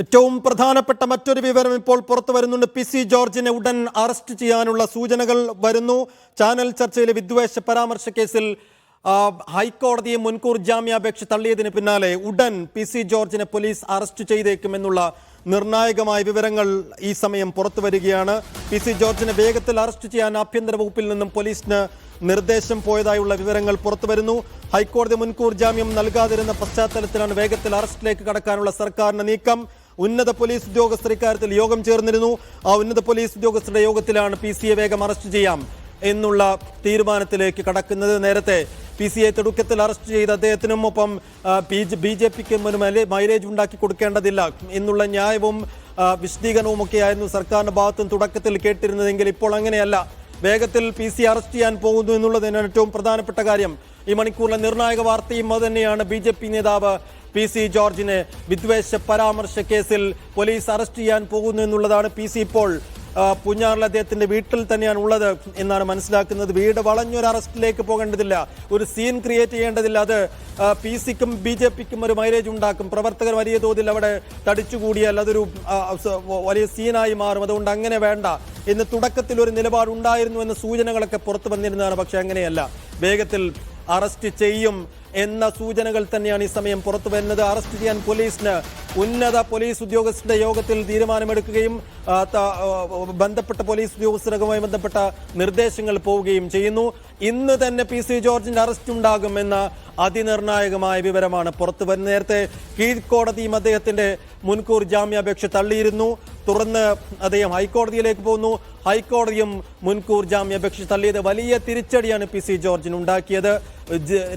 ഏറ്റവും പ്രധാനപ്പെട്ട മറ്റൊരു വിവരം ഇപ്പോൾ പുറത്തു വരുന്നുണ്ട്. പി സി ജോർജിനെ ഉടൻ അറസ്റ്റ് ചെയ്യാനുള്ള സൂചനകൾ വരുന്നു. ചാനൽ ചർച്ചയിലെ വിദ്വേഷ പരാമർശ കേസിൽ ഹൈക്കോടതിയെ മുൻകൂർ ജാമ്യാപേക്ഷ തള്ളിയതിന് പിന്നാലെ ഉടൻ പി സി ജോർജിനെ പോലീസ് അറസ്റ്റ് ചെയ്തേക്കുമെന്നുള്ള നിർണായകമായ വിവരങ്ങൾ ഈ സമയം പുറത്തു വരികയാണ്. പി സി ജോർജിനെ വേഗത്തിൽ അറസ്റ്റ് ചെയ്യാൻ ആഭ്യന്തര വകുപ്പിൽ നിന്നും പോലീസിന് നിർദ്ദേശം പോയതായുള്ള വിവരങ്ങൾ പുറത്തു വരുന്നു. ഹൈക്കോടതി മുൻകൂർ ജാമ്യം നൽകാതിരുന്ന പശ്ചാത്തലത്തിലാണ് വേഗത്തിൽ അറസ്റ്റിലേക്ക് കടക്കാനുള്ള സർക്കാരിന്റെ നീക്കം. ഉന്നത പോലീസ് ഉദ്യോഗസ്ഥർ ഇക്കാര്യത്തിൽ യോഗം ചേർന്നിരുന്നു. ആ ഉന്നത പോലീസ് ഉദ്യോഗസ്ഥരുടെ യോഗത്തിലാണ് പി സിയെ വേഗം അറസ്റ്റ് ചെയ്യാം എന്നുള്ള തീരുമാനത്തിലേക്ക് കടക്കുന്നത്. നേരത്തെ പി സിയെ തിടുക്കത്തിൽ അറസ്റ്റ് ചെയ്ത് അദ്ദേഹത്തിനും ഒപ്പം ബി ജെ പിക്കും മൈലേജ് ഉണ്ടാക്കി കൊടുക്കേണ്ടതില്ല എന്നുള്ള ന്യായവും വിശദീകരണവും ഒക്കെയായിരുന്നു സർക്കാരിന്റെ ഭാഗത്തും തുടക്കത്തിൽ കേട്ടിരുന്നതെങ്കിൽ ഇപ്പോൾ അങ്ങനെയല്ല. വേഗത്തിൽ പി സി അറസ്റ്റ് ചെയ്യാൻ പോകുന്നു എന്നുള്ളതിനാണ് ഏറ്റവും പ്രധാനപ്പെട്ട കാര്യം. ഈ മണിക്കൂറിലെ നിർണായക വാർത്തയും അത് തന്നെയാണ് ബി ജെ പി നേതാവ് പി സി ജോർജിനെ വിദ്വേഷ പരാമർശ കേസിൽ പോലീസ് അറസ്റ്റ് ചെയ്യാൻ പോകുന്നു എന്നുള്ളതാണ് പി സി ഇപ്പോൾ പുഞ്ഞാറിൽ അദ്ദേഹത്തിന്റെ വീട്ടിൽ തന്നെയാണ് ഉള്ളത് എന്നാണ് മനസ്സിലാക്കുന്നത്. വീട് വളഞ്ഞൊരു അറസ്റ്റിലേക്ക് പോകേണ്ടതില്ല. ഒരു സീൻ ക്രിയേറ്റ് ചെയ്യേണ്ടതില്ല. അത് പി സിക്കും ബി ജെ പിക്കും ഒരു മൈലേജ് ഉണ്ടാക്കും. പ്രവർത്തകർ വലിയ തോതിൽ അവിടെ തടിച്ചുകൂടിയാൽ അതൊരു വലിയ സീനായി മാറും. അതുകൊണ്ട് അങ്ങനെ വേണ്ട. എന്ന് തുടക്കത്തിൽ ഒരു നിലപാടുണ്ടായിരുന്നു എന്ന സൂചനകളൊക്കെ പുറത്തു വന്നിരുന്നതാണ്. പക്ഷെ അങ്ങനെയല്ല. വേഗത്തിൽ അറസ്റ്റ് ചെയ്യും. എന്ന സൂചനകൾ തന്നെയാണ് ഈ സമയം പുറത്തു വരുന്നത്. അറസ്റ്റ് ചെയ്യാൻ പോലീസിന് ഉന്നത പോലീസ് ഉദ്യോഗസ്ഥരുടെ യോഗത്തിൽ തീരുമാനമെടുക്കുകയും ബന്ധപ്പെട്ട പോലീസ് ഉദ്യോഗസ്ഥരുമായി ബന്ധപ്പെട്ട നിർദ്ദേശങ്ങൾ പോവുകയും ചെയ്യുന്നു. ഇന്ന് തന്നെ പി സി ജോർജിന്റെ അറസ്റ്റ് ഉണ്ടാകുമെന്ന അതിനിർണായകമായ വിവരമാണ് പുറത്തു വരുന്നത്. നേരത്തെ കീഴ്ക്കോടതിയും അദ്ദേഹത്തിന്റെ മുൻകൂർ ജാമ്യാപേക്ഷ തള്ളിയിരുന്നു. തുറന്ന് അദ്ദേഹം ഹൈക്കോടതിയിലേക്ക് പോകുന്നു. ഹൈക്കോടതിയും മുൻകൂർ ജാമ്യാപേക്ഷ തള്ളിയത് വലിയ തിരിച്ചടിയാണ് പി സി ജോർജിന് ഉണ്ടാക്കിയത്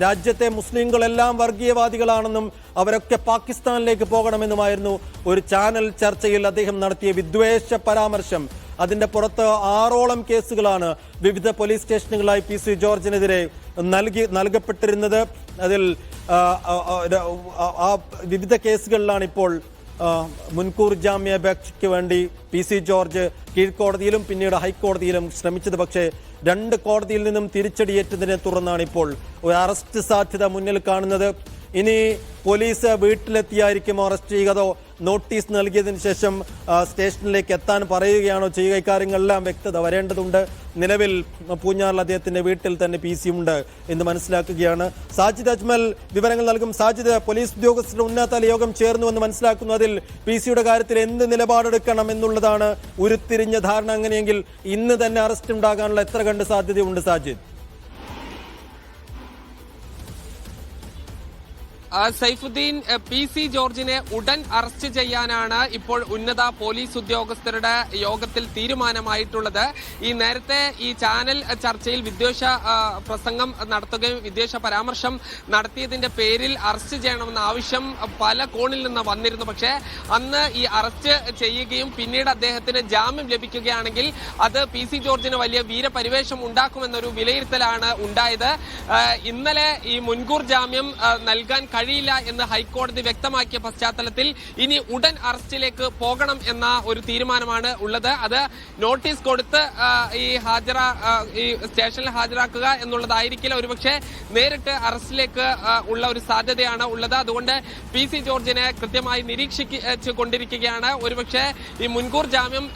രാജ്യത്തെ മുസ്ലിങ്ങളെല്ലാം വർഗീയവാദികളാണെന്നും അവരൊക്കെ പാകിസ്ഥാനിലേക്ക് പോകണമെന്നുമായിരുന്നു ഒരു ചാനൽ ചർച്ചയിൽ അദ്ദേഹം നടത്തിയ വിദ്വേഷ പരാമർശം. അതിന്റെ പുറത്ത് ആറോളം കേസുകളാണ് വിവിധ പോലീസ് സ്റ്റേഷനുകളായി പി സി ജോർജിനെതിരെ നൽകി നൽകപ്പെട്ടിരുന്നത്. അതിൽ ആ, വിവിധ കേസുകളിലാണ് ഇപ്പോൾ മുൻകൂർ ജാമ്യാപേക്ഷയ്ക്ക് വേണ്ടി പി സി ജോർജ് കീഴ്ക്കോടതിയിലും പിന്നീട് ഹൈക്കോടതിയിലും ശ്രമിച്ചത്. പക്ഷേ രണ്ട് കോടതിയിൽ നിന്നും തിരിച്ചടിയേറ്റതിനെ തുടർന്നാണ് ഇപ്പോൾ ഒരു അറസ്റ്റ് സാധ്യത മുന്നിൽ കാണുന്നത്. ഇനി പോലീസ് വീട്ടിലെത്തിയായിരിക്കും അറസ്റ്റ് ചെയ്യുക അതോ നോട്ടീസ് നൽകിയതിനു ശേഷം സ്റ്റേഷനിലേക്ക് എത്താൻ പറയുകയാണോ ചെയ്യുക? ഇക്കാര്യങ്ങളെല്ലാം വ്യക്തത വരേണ്ടതുണ്ട്. നിലവിൽ പൂഞ്ഞാറിൽ അദ്ദേഹത്തിന്റെ വീട്ടിൽ തന്നെ പി സി ഉണ്ട് എന്ന് മനസ്സിലാക്കുകയാണ്. സാജിദ് അജ്മൽ വിവരങ്ങൾ നൽകും. സാജിദ് പോലീസ് ഉദ്യോഗസ്ഥരുടെ ഉന്നതതല യോഗം ചേർന്നു എന്ന് മനസ്സിലാക്കുന്നു. അതിൽ പി സിയുടെ കാര്യത്തിൽ എന്ത് നിലപാടെടുക്കണം എന്നുള്ളതാണ് ഉരുത്തിരിഞ്ഞ ധാരണ. അങ്ങനെയെങ്കിൽ ഇന്ന് തന്നെ അറസ്റ്റ് ഉണ്ടാകാനുള്ള എത്ര കണ്ട് സാധ്യതയുണ്ട് സാജിദ്? സൈഫുദ്ദീൻ പി സി ജോർജിനെ ഉടൻ അറസ്റ്റ് ചെയ്യാനാണ് ഇപ്പോൾ ഉന്നത പോലീസ് ഉദ്യോഗസ്ഥരുടെ യോഗത്തിൽ തീരുമാനമായിട്ടുള്ളത്. ഈ നേരത്തെ ഈ ചാനൽ ചർച്ചയിൽ വിദ്വേഷ പ്രസംഗം നടത്തുകയും വിദ്വേഷ പരാമർശം നടത്തിയതിന്റെ പേരിൽ അറസ്റ്റ് ചെയ്യണമെന്ന ആവശ്യം പല കോണിൽ നിന്ന് വന്നിരുന്നു. പക്ഷേ അന്ന് ഈ അറസ്റ്റ് ചെയ്യുകയും പിന്നീട് അദ്ദേഹത്തിന് ജാമ്യം ലഭിക്കുകയാണെങ്കിൽ അത് പി സി ജോർജിന് വലിയ വീരപരിവേഷം ഉണ്ടാക്കുമെന്നൊരു വിലയിരുത്തലാണ് ഉണ്ടായത്. ഇന്നലെ ഈ മുൻകൂർ ജാമ്യം നൽകാൻ കഴിയില്ല എന്ന് ഹൈക്കോടതി വ്യക്തമാക്കിയ പശ്ചാത്തലത്തിൽ ഇനി ഉടൻ അറസ്റ്റിലേക്ക് പോകണം എന്ന ഒരു തീരുമാനമാണ് ഉള്ളത്. അത് നോട്ടീസ് കൊടുത്ത് ഈ ഹാജര ഈ സ്റ്റേഷനിൽ ഹാജരാക്കുക എന്നുള്ളതായിരിക്കില്ല. ഒരുപക്ഷെ നേരിട്ട് അറസ്റ്റിലേക്ക് ഉള്ള ഒരു സാധ്യതയാണ് ഉള്ളത്. അതുകൊണ്ട് പി സി ജോർജിനെ കൃത്യമായി നിരീക്ഷിച്ചു കൊണ്ടിരിക്കുകയാണ്. ഒരുപക്ഷെ ഈ മുൻകൂർ ജാമ്യം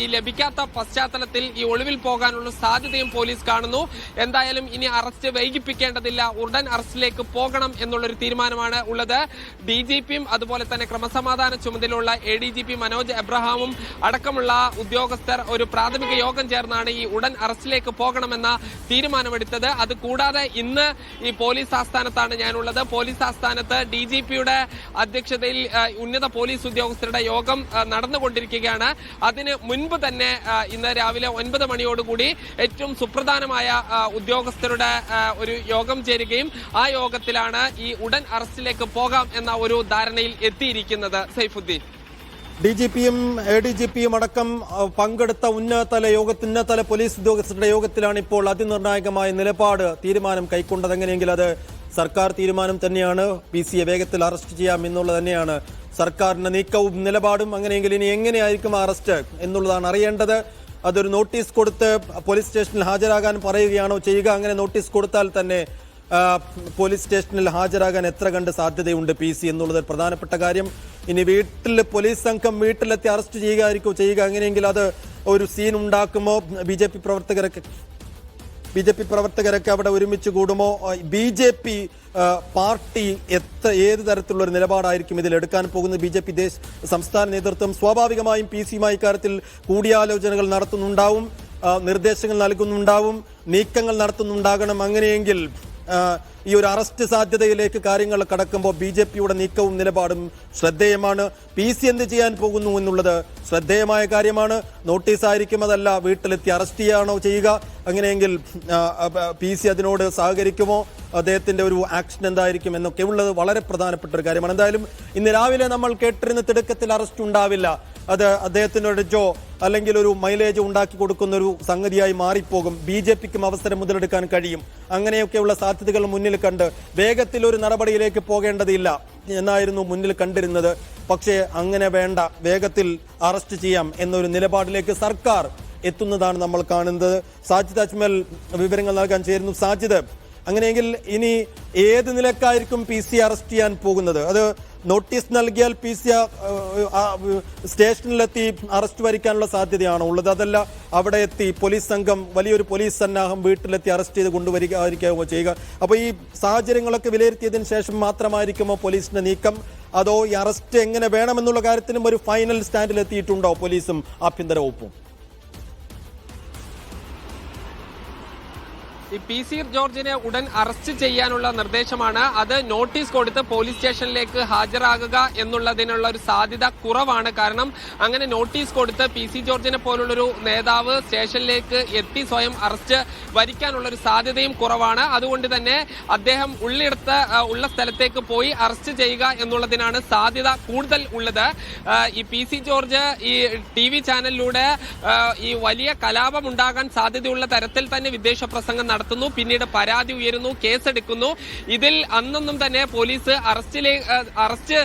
ഈ ലഭിക്കാത്ത പശ്ചാത്തലത്തിൽ ഈ ഒളിവിൽ പോകാനുള്ള സാധ്യതയും പോലീസ് കാണുന്നു. എന്തായാലും ഇനി അറസ്റ്റ് വൈകിപ്പിക്കേണ്ടതില്ല. ഉടൻ അറസ്റ്റിലേക്ക് പോകണം എന്നുള്ളൊരു തീരുമാനമാണ് ഉള്ളത്. ഡി ജി പിയും അതുപോലെ തന്നെ ക്രമസമാധാന ചുമതലയുള്ള A D G P Manoj എബ്രഹാമും അടക്കമുള്ള ഉദ്യോഗസ്ഥർ ഒരു പ്രാഥമിക യോഗം ചേർന്നാണ് ഈ ഉടൻ അറസ്റ്റിലേക്ക് പോകണമെന്ന തീരുമാനമെടുത്തത്. അത് കൂടാതെ ഇന്ന് ഈ പോലീസ് ആസ്ഥാനത്താണ് ഞാനുള്ളത്. പോലീസ് ആസ്ഥാനത്ത് ഡി ജി പിയുടെ അധ്യക്ഷതയിൽ ഉന്നത പോലീസ് ഉദ്യോഗസ്ഥരുടെ യോഗം നടന്നുകൊണ്ടിരിക്കുകയാണ്. അതിന് മുൻപ് തന്നെ ഇന്ന് രാവിലെ ഒൻപത് മണിയോടുകൂടി ഏറ്റവും സുപ്രധാനമായ ഉദ്യോഗസ്ഥരുടെ ഒരു യോഗം ചേരുകയും ആ യോഗത്തിലാണ് ഈ ഉടൻ അറസ്റ്റിലേക്ക് പോകാം എന്ന ഒരു ധാരണയിൽ എത്തിയിരിക്കുന്നത് സൈഫുദ്ദീൻ. ഡി ജി പിയും എ ഡി ജി പിയും അടക്കം പങ്കെടുത്ത ഉന്നതതല യോഗത്തിൽ ഉന്നതതല പോലീസ് ഉദ്യോഗസ്ഥരുടെ യോഗത്തിലാണ് ഇപ്പോൾ അതിനിർണായകമായ നിലപാട് തീരുമാനം കൈക്കൊണ്ടത്. എങ്ങനെയെങ്കിൽ അത് സർക്കാർ തീരുമാനം തന്നെയാണ്. പി സിയെ വേഗത്തിൽ അറസ്റ്റ് ചെയ്യാം എന്നുള്ളത് തന്നെയാണ് സർക്കാരിന്റെ നീക്കവും നിലപാടും. അങ്ങനെയെങ്കിൽ ഇനി എങ്ങനെയായിരിക്കും അറസ്റ്റ് എന്നുള്ളതാണ് അറിയേണ്ടത്. അതൊരു നോട്ടീസ് കൊടുത്ത് പോലീസ് സ്റ്റേഷനിൽ ഹാജരാകാൻ പറയുകയാണോ ചെയ്യുക? അങ്ങനെ നോട്ടീസ് കൊടുത്താൽ തന്നെ പോലീസ് സ്റ്റേഷനിൽ ഹാജരാകാൻ എത്ര കണ്ട് സാധ്യതയുണ്ട് പി സി എന്നുള്ളത് പ്രധാനപ്പെട്ട കാര്യം. ഇനി വീട്ടിൽ പോലീസ് സംഘം വീട്ടിലെത്തി അറസ്റ്റ് ചെയ്യുകയായിരിക്കും ചെയ്യുക? അങ്ങനെയെങ്കിൽ അത് ഒരു സീൻ ഉണ്ടാക്കുമോ? ബി ജെ പി പ്രവർത്തകരൊക്കെ ബി ജെ പി പ്രവർത്തകരൊക്കെ അവിടെ ഒരുമിച്ച് കൂടുമോ? ബി ജെ പി പാർട്ടി എത്ര ഏത് തരത്തിലുള്ള ഒരു നിലപാടായിരിക്കും ഇതിൽ എടുക്കാൻ പോകുന്നത്? ബി ജെ പി ദേശ സംസ്ഥാന നേതൃത്വം സ്വാഭാവികമായും പി സിയുമായി ഇക്കാര്യത്തിൽ കൂടിയാലോചനകൾ നടത്തുന്നുണ്ടാവും. നിർദ്ദേശങ്ങൾ നൽകുന്നുണ്ടാവും. നീക്കങ്ങൾ നടത്തുന്നുണ്ടാകണം. അങ്ങനെയെങ്കിൽ ആ, ഈ ഒരു അറസ്റ്റ് സാധ്യതയിലേക്ക് കാര്യങ്ങൾ കടക്കുമ്പോൾ ബി ജെ പിയുടെ നീക്കവും നിലപാടും ശ്രദ്ധേയമാണ്. പി സി എന്ത് ചെയ്യാൻ പോകുന്നു എന്നുള്ളത് ശ്രദ്ധേയമായ കാര്യമാണ്. നോട്ടീസ് ആയിരിക്കും അതല്ല വീട്ടിലെത്തി അറസ്റ്റ് ചെയ്യുകയാണോ ചെയ്യുക. അങ്ങനെയെങ്കിൽ പി സി അതിനോട് സഹകരിക്കുമോ? അദ്ദേഹത്തിന്റെ ഒരു ആക്ഷൻ എന്തായിരിക്കും എന്നൊക്കെ ഉള്ളത് വളരെ പ്രധാനപ്പെട്ട ഒരു കാര്യമാണ്. എന്തായാലും ഇന്ന് രാവിലെ നമ്മൾ കേട്ടിരുന്ന തിടുക്കത്തിൽ അറസ്റ്റ് ഉണ്ടാവില്ല. അത് അദ്ദേഹത്തിനൊരു ജോ അല്ലെങ്കിൽ ഒരു മൈലേജ് ഉണ്ടാക്കി കൊടുക്കുന്ന ഒരു സംഗതിയായി മാറിപ്പോകും. ബി ജെ പിക്കും അവസരം മുതലെടുക്കാൻ കഴിയും. അങ്ങനെയൊക്കെയുള്ള സാധ്യതകൾ മുന്നിൽ കണ്ട് വേഗത്തിൽ ഒരു നടപടിയിലേക്ക് പോകേണ്ടതില്ല എന്നായിരുന്നു മുന്നിൽ കണ്ടിരുന്നത്. പക്ഷേ അങ്ങനെ വേണ്ട വേഗത്തിൽ അറസ്റ്റ് ചെയ്യാം എന്നൊരു നിലപാടിലേക്ക് സർക്കാർ എത്തുന്നതാണ് നമ്മൾ കാണുന്നത്. സാജിദ് അജ്മൽ വിവരങ്ങൾ നൽകാൻ ചേരുന്നു. സാജിദ് അങ്ങനെയെങ്കിൽ ഇനി ഏത് നിലക്കായിരിക്കും പി സി അറസ്റ്റ് ചെയ്യാൻ പോകുന്നത്? അത് നോട്ടീസ് നൽകിയാൽ പി സി സ്റ്റേഷനിലെത്തി അറസ്റ്റ് വരിക്കാനുള്ള സാധ്യതയാണ് ഉള്ളത്. അതല്ല അവിടെ എത്തി പോലീസ് സംഘം വലിയൊരു പോലീസ് സന്നാഹം വീട്ടിലെത്തി അറസ്റ്റ് ചെയ്ത് കൊണ്ടുവരികയോ ചെയ്യുക. അപ്പോൾ ഈ സാഹചര്യങ്ങളൊക്കെ വിലയിരുത്തിയതിന് ശേഷം മാത്രമായിരിക്കുമോ പോലീസിന്റെ നീക്കം? അതോ ഈ അറസ്റ്റ് എങ്ങനെ വേണമെന്നുള്ള കാര്യത്തിനും ഒരു ഫൈനൽ സ്റ്റാൻഡിൽ എത്തിയിട്ടുണ്ടോ പോലീസും ആഭ്യന്തര വകുപ്പും? ഈ പി സി ജോർജിനെ ഉടൻ അറസ്റ്റ് ചെയ്യാനുള്ള നിർദ്ദേശമാണ്. അത് നോട്ടീസ് കൊടുത്ത് പോലീസ് സ്റ്റേഷനിലേക്ക് ഹാജരാകുക എന്നുള്ളതിനുള്ള ഒരു സാധ്യത കുറവാണ്. കാരണം അങ്ങനെ നോട്ടീസ് കൊടുത്ത് പി സി ജോർജിനെ പോലുള്ളൊരു നേതാവ് സ്റ്റേഷനിലേക്ക് എത്തി സ്വയം അറസ്റ്റ് വരിക്കാനുള്ള ഒരു സാധ്യതയും കുറവാണ്. അതുകൊണ്ട് തന്നെ അദ്ദേഹം ഉള്ളിടത്ത് ഉള്ള സ്ഥലത്തേക്ക് പോയി അറസ്റ്റ് ചെയ്യുക എന്നുള്ളതിനാണ് സാധ്യത കൂടുതൽ ഉള്ളത്. ഈ പി സി ജോർജ് ഈ ടി വി ചാനലിലൂടെ ഈ വലിയ കലാപം ഉണ്ടാകാൻ സാധ്യതയുള്ള തരത്തിൽ തന്നെ വിദേശ പ്രസംഗം നടത്തുന്നു പിന്നീട് പരാതി ഉയരുന്നു കേസെടുക്കുന്നു. ഇതിൽ അന്നൊന്നും തന്നെ പോലീസ് അറസ്റ്റിലെ അറസ്റ്റ്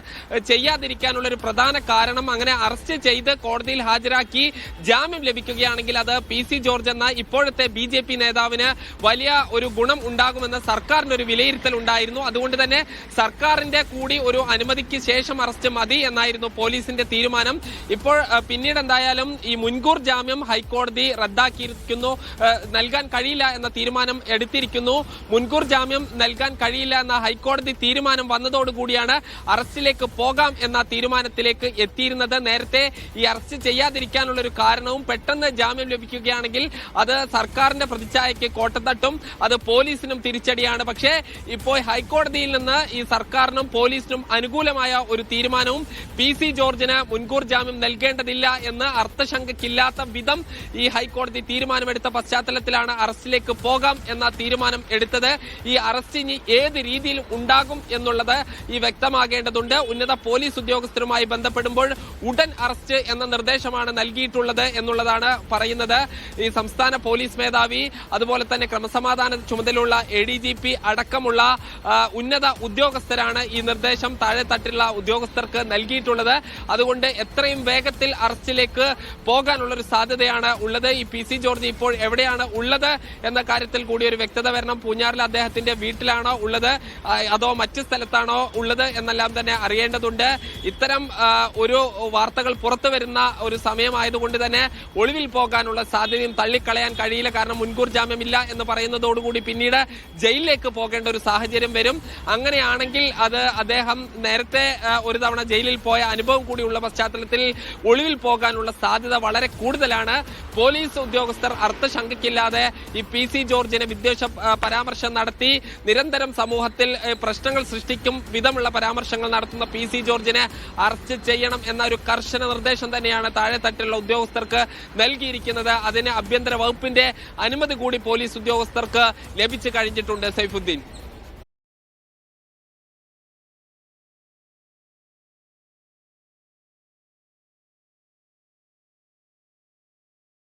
ചെയ്യാതിരിക്കാനുള്ള ഒരു പ്രധാന കാരണം അങ്ങനെ അറസ്റ്റ് ചെയ്ത് കോടതിയിൽ ഹാജരാക്കി ജാമ്യം ലഭിക്കുകയാണെങ്കിൽ അത് പി സി ജോർജ് എന്ന ഇപ്പോഴത്തെ ബി ജെ പി നേതാവിന് വലിയ ഒരു ഗുണം ഉണ്ടാകുമെന്ന സർക്കാരിന്റെ ഒരു വിലയിരുത്തൽ ഉണ്ടായിരുന്നു. അതുകൊണ്ട് തന്നെ സർക്കാരിന്റെ കൂടി ഒരു അനുമതിക്ക് ശേഷം അറസ്റ്റ് മതി എന്നായിരുന്നു പോലീസിന്റെ തീരുമാനം. ഇപ്പോൾ പിന്നീട് എന്തായാലും ഈ മുൻകൂർ ജാമ്യം ഹൈക്കോടതി റദ്ദാക്കിയിരിക്കുന്നു. നൽകാൻ കഴിയില്ല എന്ന തീരുമാനം എടുത്തിരിക്കുന്നു. മുൻകൂർ ജാമ്യം നൽകാൻ കഴിയില്ല എന്ന ഹൈക്കോടതി തീരുമാനം വന്നതോടുകൂടിയാണ് അറസ്റ്റിലേക്ക് പോകാം എന്ന തീരുമാനത്തിലേക്ക് എത്തിയിരുന്നത്. നേരത്തെ ഈ അറസ്റ്റ് ചെയ്യാതിരിക്കാനുള്ള ഒരു കാരണവും പെട്ടെന്ന് ജാമ്യം ലഭിക്കുകയാണെങ്കിൽ അത് സർക്കാരിന്റെ പ്രതിച്ഛായയ്ക്ക് കോട്ടത്തട്ടും അത് പോലീസിനും തിരിച്ചടിയാണ്. പക്ഷേ ഇപ്പോൾ ഹൈക്കോടതിയിൽ നിന്ന് ഈ സർക്കാരിനും പോലീസിനും അനുകൂലമായ ഒരു തീരുമാനവും പി സി ജോർജിന് മുൻകൂർ ജാമ്യം നൽകേണ്ടതില്ല എന്ന് അർത്ഥശങ്കയ്ക്കില്ലാത്ത വിധം ഈ ഹൈക്കോടതി തീരുമാനമെടുത്ത പശ്ചാത്തലത്തിലാണ് അറസ്റ്റിലേക്ക് പോകാം. എന്ന തീരുമാനം എടുത്തത്. ഈ അറസ്റ്റ് ഇനി ഏത് രീതിയിൽ ഉണ്ടാകും എന്നുള്ളത് ഈ വ്യക്തമാകേണ്ടതുണ്ട്. ഉന്നത പോലീസ് ഉദ്യോഗസ്ഥരുമായി ബന്ധപ്പെടുമ്പോൾ ഉടൻ അറസ്റ്റ് എന്ന നിർദ്ദേശമാണ് നൽകിയിട്ടുള്ളത് എന്നുള്ളതാണ് പറയുന്നത്. ഈ സംസ്ഥാന പോലീസ് മേധാവി അതുപോലെ തന്നെ ക്രമസമാധാന ചുമതലയുള്ള എ ഡി ജി പി അടക്കമുള്ള ഉന്നത ഉദ്യോഗസ്ഥരാണ് ഈ നിർദ്ദേശം താഴെത്തട്ടിലുള്ള ഉദ്യോഗസ്ഥർക്ക് നൽകിയിട്ടുള്ളത്. അതുകൊണ്ട് എത്രയും വേഗത്തിൽ അറസ്റ്റിലേക്ക് പോകാനുള്ള ഒരു സാധ്യതയാണ് ഉള്ളത്. ഈ പി സി ജോർജ് ഇപ്പോൾ എവിടെയാണ് ഉള്ളത് എന്ന കാര്യത്തിൽ കൂടി ഒരു വ്യക്തത വരണം. പൂഞ്ഞാറിൽ അദ്ദേഹത്തിന്റെ വീട്ടിലാണോ ഉള്ളത്? അതോ മറ്റു സ്ഥലത്താണോ ഉള്ളത് എന്നെല്ലാം തന്നെ അറിയേണ്ടതുണ്ട്. ഇത്തരം ഒരു വാർത്തകൾ പുറത്തു വരുന്ന ഒരു സമയമായതുകൊണ്ട് തന്നെ ഒളിവിൽ പോകാനുള്ള സാധ്യതയും തള്ളിക്കളയാൻ കഴിയില്ല. കാരണം മുൻകൂർ ജാമ്യമില്ല എന്ന് പറയുന്നതോടുകൂടി പിന്നീട് ജയിലിലേക്ക് പോകേണ്ട ഒരു സാഹചര്യം വരും. അങ്ങനെയാണെങ്കിൽ അത് അദ്ദേഹം നേരത്തെ ഒരു തവണ ജയിലിൽ പോയ അനുഭവം കൂടിയുള്ള പശ്ചാത്തലത്തിൽ ഒളിവിൽ പോകാനുള്ള സാധ്യത വളരെ കൂടുതലാണ്. പോലീസ് ഉദ്യോഗസ്ഥർ അർത്ഥശങ്കയ്ക്കില്ലാതെ ഈ പി സി ജോർജിനെ വിദ്വേഷ പരാമർശം നടത്തി നിരന്തരം സമൂഹത്തിൽ പ്രശ്നങ്ങൾ സൃഷ്ടിക്കും വിധമുള്ള പരാമർശങ്ങൾ നടത്തുന്ന പി സി ജോർജിനെ അറസ്റ്റ് ചെയ്യണം എന്ന ഒരു കർശന നിർദ്ദേശം തന്നെയാണ് താഴെത്തട്ടിലുള്ള ഉദ്യോഗസ്ഥർക്ക് നൽകിയിരിക്കുന്നത്. അതിന് ആഭ്യന്തര വകുപ്പിന്റെ അനുമതി കൂടി പോലീസ് ഉദ്യോഗസ്ഥർക്ക് ലഭിച്ചു കഴിഞ്ഞിട്ടുണ്ട് സൈഫുദ്ദീൻ.